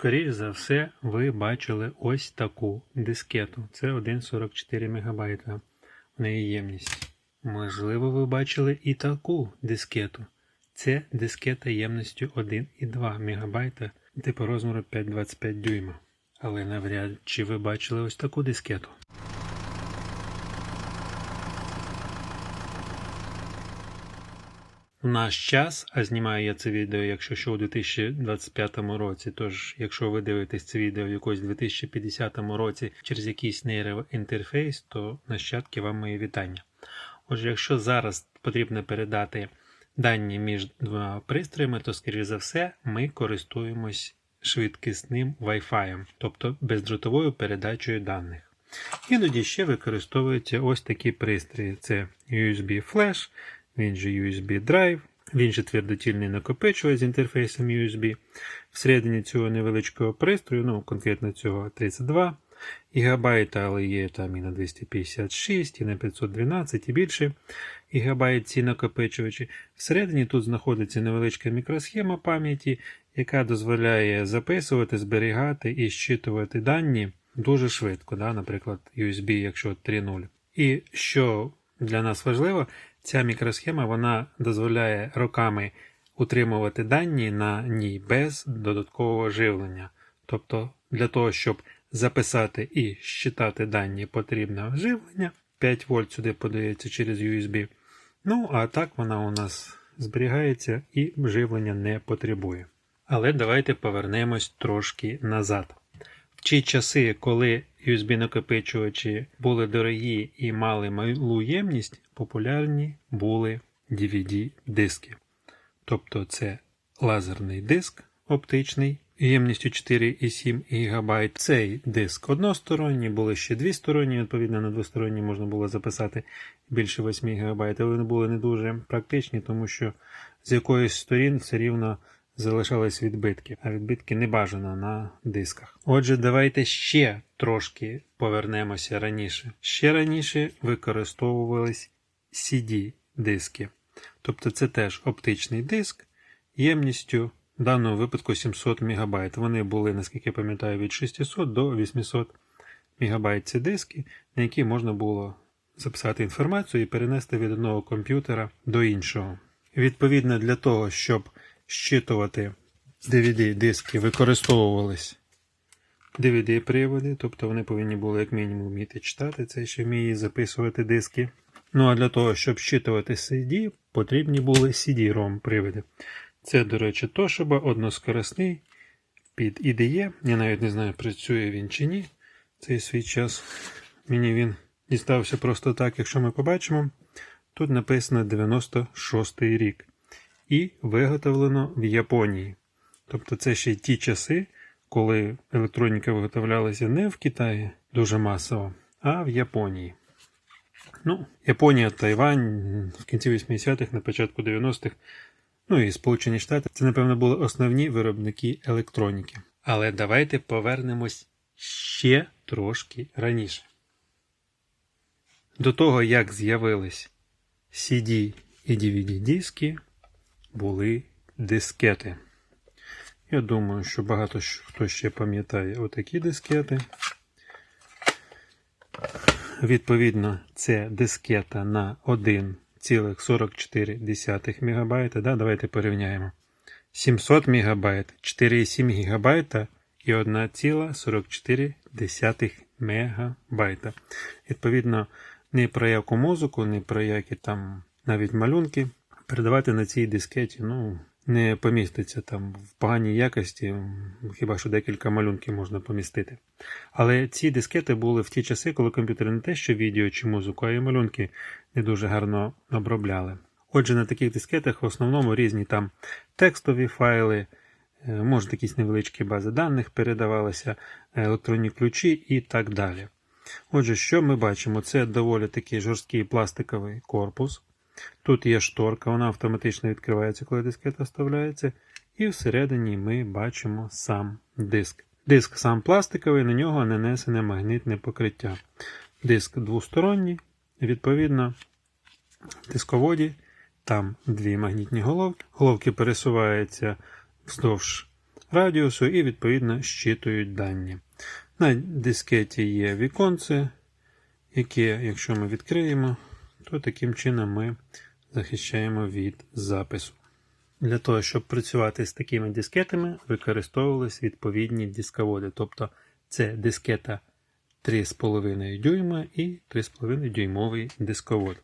Скоріше за все, ви бачили ось таку дискету. Це 1,44 МБ. В неї ємність. Можливо, ви бачили і таку дискету. Це дискета ємністю 1,2 МБ типу розміру 5,25 дюйма. Але навряд чи ви бачили ось таку дискету. В наш час, а знімаю я це відео, якщо що у 2025 році. Тож, якщо ви дивитесь це відео в якось 2050 році через якийсь нейроінтерфейс, то нащадки вам мої вітання. Отже, якщо зараз потрібно передати дані між двома пристроями, то, скоріш за все, ми користуємось швидкісним Wi-Fi, тобто бездротовою передачею даних. Іноді ще використовуються ось такі пристрої: це USB Flash, він же USB Drive, він же твердотільний накопичувач з інтерфейсом USB. Всередині цього невеличкого пристрою, ну конкретно цього 32 ГБ, але є там і на 256, і на 512 і більше ГБ ці накопичувачі. Всередині тут знаходиться невеличка мікросхема пам'яті, яка дозволяє записувати, зберігати і щитувати дані дуже швидко, да? наприклад, USB, якщо 3.0. І що для нас важливо, ця мікросхема вона дозволяє роками утримувати дані на ній без додаткового живлення. Тобто, для того, щоб записати і щитати дані, потрібне живлення. 5 вольт сюди подається через USB. Ну, а так вона у нас зберігається і живлення не потребує. Але давайте повернемось трошки назад. В ті часи, коли USB-накопичувачі були дорогі і мали малу ємність, популярні були DVD-диски. Тобто це лазерний диск оптичний ємністю 4,7 ГБ. Цей диск односторонній, були ще двосторонні, відповідно на двосторонній можна було записати більше 8 ГБ, але вони були не дуже практичні, тому що з якоїсь сторін все рівно залишались відбитки, а відбитки не бажано на дисках. Отже, давайте ще трошки повернемося раніше. Ще раніше використовувались CD-диски. Тобто це теж оптичний диск ємністю в даному випадку 700 МБ. Вони були, наскільки я пам'ятаю, від 600 до 800 МБ ці диски, на які можна було записати інформацію і перенести від одного комп'ютера до іншого. Відповідно, для того, щоб щитувати DVD-диски, використовувались DVD-приводи, тобто вони повинні були як мінімум вміти читати, це ще вміє записувати диски. Ну а для того, щоб щитувати CD, потрібні були CD-ROM приводи. Це, до речі, Toshiba односкорисний під IDE. Я навіть не знаю, працює він чи ні. Цей свій час. Мені він дістався просто так, якщо ми побачимо. Тут написано 96 й рік. І виготовлено в Японії. Тобто це ще й ті часи, коли електроніка виготовлялася не в Китаї дуже масово, а в Японії. Ну, Японія, Тайвань в кінці 80-х, на початку 90-х, ну і Сполучені Штати це, напевно, були основні виробники електроніки. Але давайте повернемось ще трошки раніше. До того, як з'явились CD і DVD-диски, були дискети. Я думаю, що багато хто ще пам'ятає отакі дискети. Відповідно, це дискета на 1,44 МБ. Да? Давайте порівняємо. 700 МБ, 4,7 ГБ і 1,44 МБ. Відповідно, ні про яку музику, ні про які там навіть малюнки передавати на цій дискеті, ну, не поміститься там в поганій якості, хіба що декілька малюнків можна помістити. Але ці дискети були в ті часи, коли комп'ютери не те, що відео чи музику, а й малюнки не дуже гарно обробляли. Отже, на таких дискетах в основному різні там текстові файли, може якісь невеличкі бази даних передавалися, електронні ключі і так далі. Отже, що ми бачимо? Це доволі такий жорсткий пластиковий корпус. Тут є шторка, вона автоматично відкривається, коли дискета вставляється. І всередині ми бачимо сам диск. Диск сам пластиковий, на нього нанесене магнітне покриття. Диск двосторонній, відповідно, в дисководі там дві магнітні головки. Головки пересуваються вздовж радіусу і відповідно щитують дані. На дискеті є віконце, яке, якщо ми відкриємо, то таким чином ми захищаємо від запису. Для того, щоб працювати з такими дискетами, використовувались відповідні дисководи. Тобто це дискета 3,5 дюйма і 3,5 дюймовий дисковод.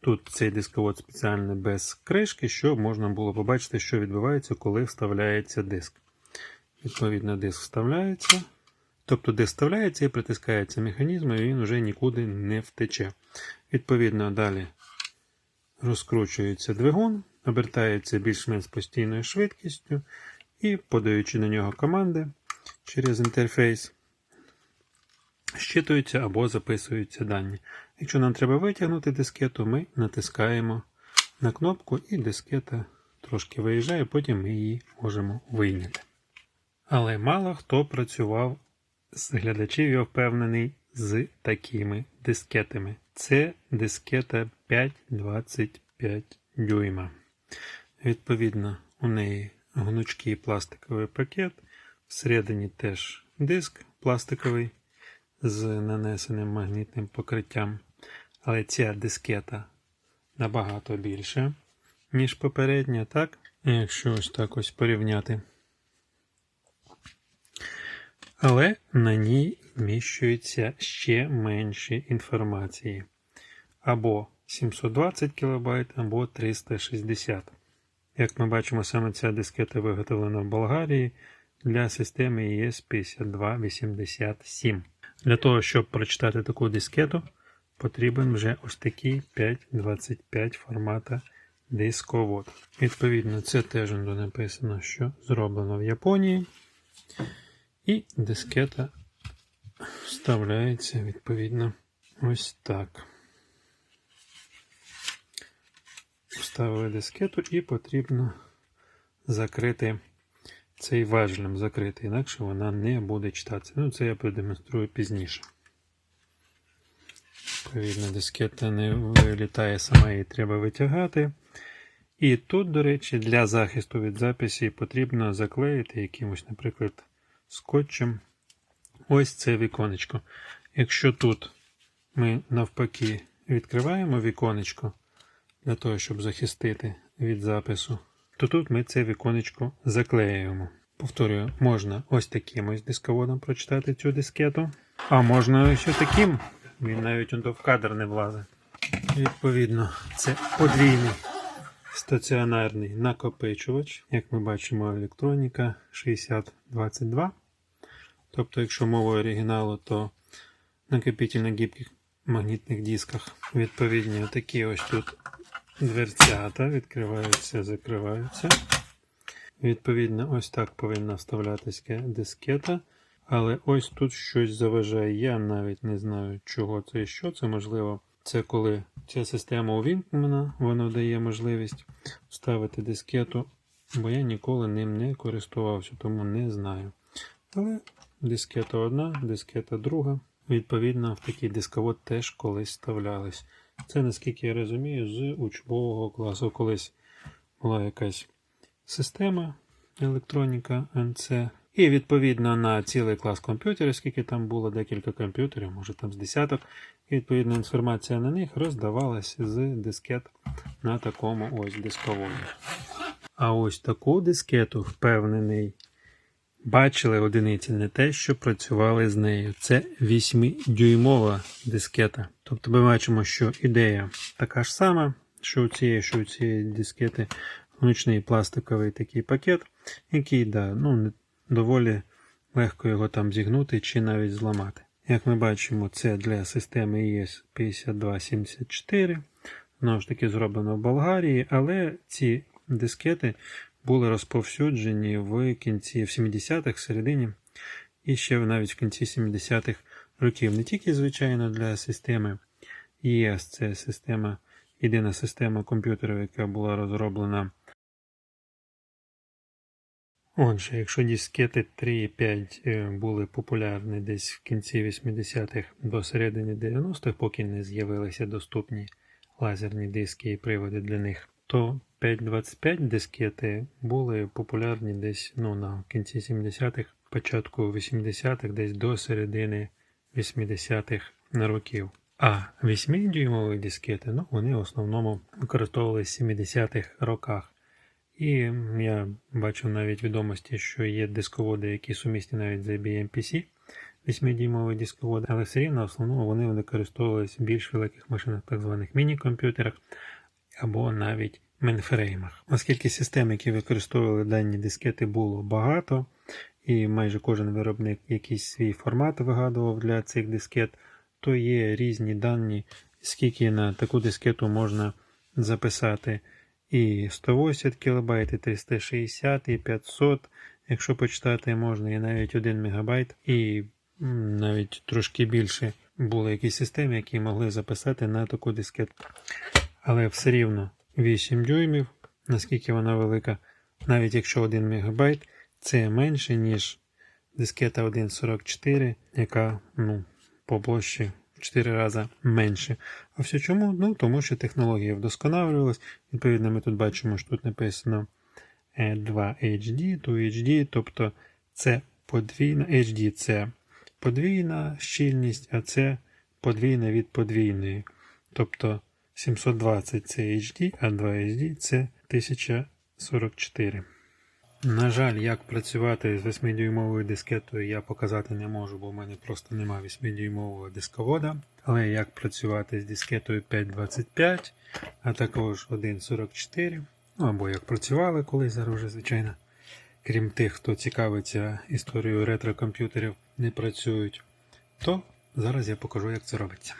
Тут цей дисковод спеціально без кришки, щоб можна було побачити, що відбувається, коли вставляється диск. Відповідно, диск вставляється. Тобто диск вставляється і притискається механізм, і він вже нікуди не втече. Відповідно, далі розкручується двигун, обертається більш-менш постійною швидкістю і, подаючи на нього команди через інтерфейс, щитуються або записуються дані. Якщо нам треба витягнути дискету, ми натискаємо на кнопку і дискета трошки виїжджає, потім ми її можемо вийняти. Але мало хто працював з глядачів, я впевнений, з такими дискетами. Це дискета 5,25 дюйма. Відповідно, у неї гнучкий пластиковий пакет, всередині теж диск пластиковий з нанесеним магнітним покриттям. Але ця дискета набагато більша, ніж попередня, так? Якщо ось так ось порівняти. Але на ній вміщується ще менше інформації. Або 720 кБ, або 360 Як ми бачимо, саме ця дискета виготовлена в Болгарії для системи ES 5287. Для того, щоб прочитати таку дискету, потрібен вже ось такий 5.25 формата дисковод. Відповідно, це теж написано, що зроблено в Японії. І дискета вставляється відповідно ось так. Вставили дискету і потрібно закрити цей важелем закрити, інакше вона не буде читатися. Ну, це я продемонструю пізніше. Відповідно, дискета не вилітає сама, її треба витягати. І тут, до речі, для захисту від записі потрібно заклеїти якимось, наприклад, скотчем ось це віконечко. Якщо тут ми навпаки відкриваємо віконечко для того, щоб захистити від запису, то тут ми це віконечко заклеюємо. Повторюю, можна ось таким ось дисководом прочитати цю дискету, а можна ось таким. Він навіть в кадр не влазить. Відповідно, це подвійний стаціонарний накопичувач. Як ми бачимо, електроніка 6022. Тобто, якщо мова оригіналу, то накопитель на гібких магнітних дисках. Відповідні такі ось тут дверцята відкриваються, закриваються. Відповідно, ось так повинна вставлятися дискета. Але ось тут щось заважає. Я навіть не знаю, чого це і що це. Можливо, це коли ця система увімкнена, воно дає можливість вставити дискету, бо я ніколи ним не користувався, тому не знаю. Але дискета одна, дискета друга. Відповідно, в такий дисковод теж колись вставлялись. Це, наскільки я розумію, з учбового класу. Колись була якась система електроніка NC. І відповідно на цілий клас комп'ютерів, скільки там було декілька комп'ютерів, може там з десяток. І відповідно інформація на них роздавалася з дискет на такому ось дисководі. А ось таку дискету, впевнений, бачили одиниці не те, що працювали з нею. Це 8-дюймова дискета. Тобто ми бачимо, що ідея така ж сама, що у цієї, що у цієї дискети гнучний пластиковий такий пакет, який да, ну, доволі легко його там зігнути чи навіть зламати. Як ми бачимо, це для системи ES 5274. Знову ж таки, зроблено в Болгарії, але ці дискети були розповсюджені в кінці в 70-х, середині, і ще навіть в кінці 70-х років. Не тільки, звичайно, для системи ES, це система, єдина система комп'ютерів, яка була розроблена. Отже, якщо дискети 3.5 були популярні десь в кінці 80-х до середини 90-х, поки не з'явилися доступні лазерні диски і приводи для них, то 5.25 дискети були популярні десь ну, на кінці 70-х, початку 80-х, десь до середини 80-х років. А 8-дюймові дискети, ну, вони в основному використовувалися в 70-х роках. І я бачу навіть відомості, що є дисководи, які сумісні навіть з IBM PC, 8-дюймові дисководи, але все рівно в основному вони використовувалися в більш великих машинах, так званих міні-комп'ютерах або навіть мейнфреймах. Оскільки систем, які використовували дані дискети, було багато, і майже кожен виробник якийсь свій формат вигадував для цих дискет, то є різні дані, скільки на таку дискету можна записати. І 180 кБ, і 360, і 500, якщо почитати можна, і навіть 1 МБ, і навіть трошки більше були якісь системи, які могли записати на таку дискету. Але все рівно 8 дюймів, наскільки вона велика, навіть якщо 1 МБ, це менше, ніж дискета 1.44, яка ну, по площі в 4 рази менше. А все чому? Ну, тому що технологія вдосконалювалась. Відповідно, ми тут бачимо, що тут написано е, 2 HD, 2 HD, тобто це подвійна HD це подвійна щільність, а це подвійна від подвійної. Тобто 720 це HD, а 2 HD це 1044. На жаль, як працювати з 8-дюймовою дискетою я показати не можу, бо в мене просто нема 8-дюймового дисковода. Але як працювати з дискетою 5.25, а також 1.44, ну або як працювали колись зараз вже, звичайно. Крім тих, хто цікавиться історією ретро-комп'ютерів, не працюють, то зараз я покажу, як це робиться.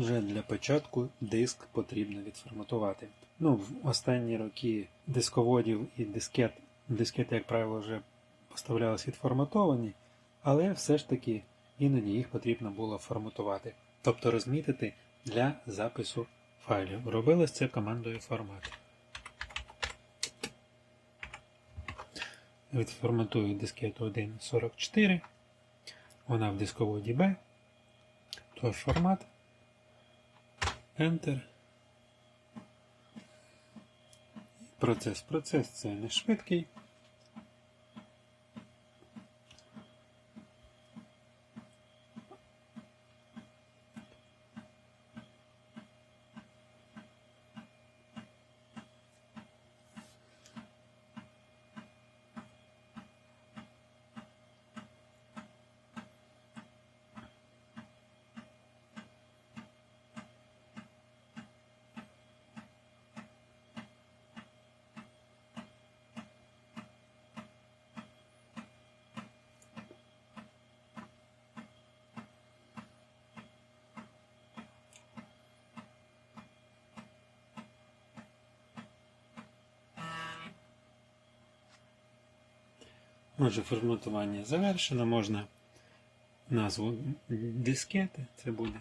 Отже, для початку диск потрібно відформатувати. Ну, в останні роки дисководів і дискет, дискети, як правило, вже поставлялись відформатовані, але все ж таки іноді їх потрібно було форматувати, тобто розмітити для запису файлів. Робилось це командою формат. Відформатую дискету 1.44, вона в дисководі B, той формат. Enter. Процес. Процес це не швидкий. Отже, форматування завершено. Можна назву дискети. Це буде.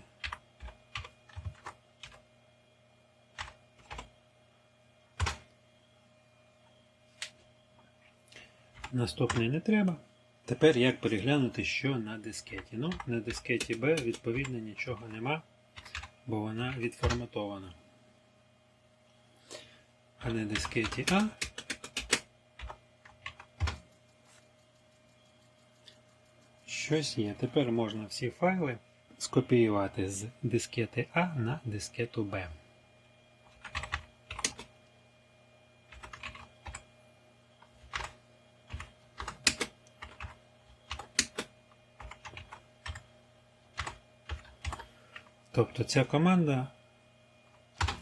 Наступний не треба. Тепер як переглянути, що на дискеті. Ну, на дискеті B відповідно нічого нема, бо вона відформатована. А на дискеті А щось є. Тепер можна всі файли скопіювати з дискети А на дискету Б. Тобто ця команда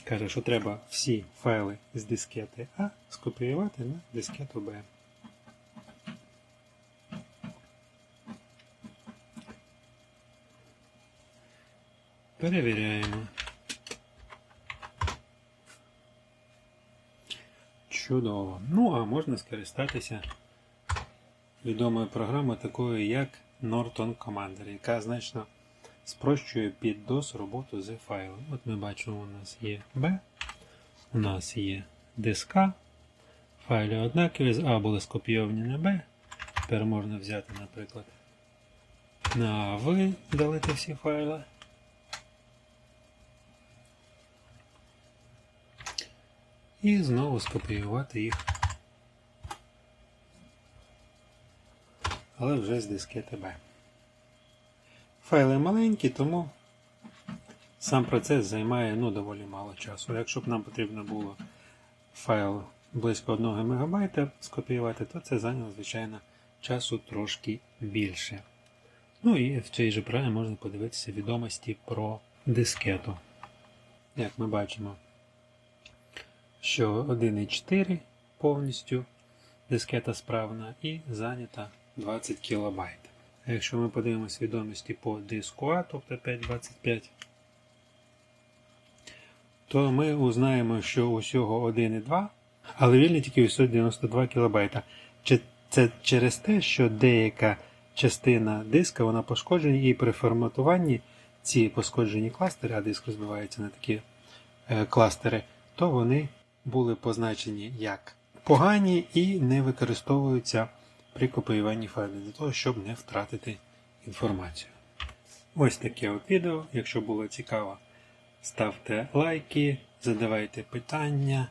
каже, що треба всі файли з дискети А скопіювати на дискету Б. Перевіряємо. Чудово. Ну, а можна скористатися відомою програмою такою, як Norton Commander, яка значно спрощує під DOS роботу з файлом. От ми бачимо, у нас є B, у нас є диска. Файли однакові, з А були скопійовані на B. Тепер можна взяти, наприклад, на А видалити всі файли. І знову скопіювати їх. Але вже з дискети B. Файли маленькі, тому сам процес займає ну, доволі мало часу. Якщо б нам потрібно було файл близько 1 МБ скопіювати, то це зайняло, звичайно, часу трошки більше. Ну і в цій же програмі можна подивитися відомості про дискету. Як ми бачимо, що 1.4 повністю дискета справна і зайнята 20 кБ. А якщо ми подивимося відомості по диску А, тобто 5.25, то ми узнаємо, що усього 1,2, але вільні тільки 892 кБ. Це через те, що деяка частина диска вона пошкоджена, і при форматуванні ці пошкоджені кластери, а диск розбивається на такі е, кластери, то вони були позначені як погані і не використовуються при копіюванні файлів для того, щоб не втратити інформацію. Ось таке от відео. Якщо було цікаво, ставте лайки, задавайте питання,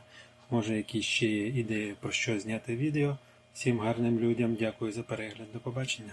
може якісь ще є ідеї про що зняти відео. Всім гарним людям дякую за перегляд. До побачення.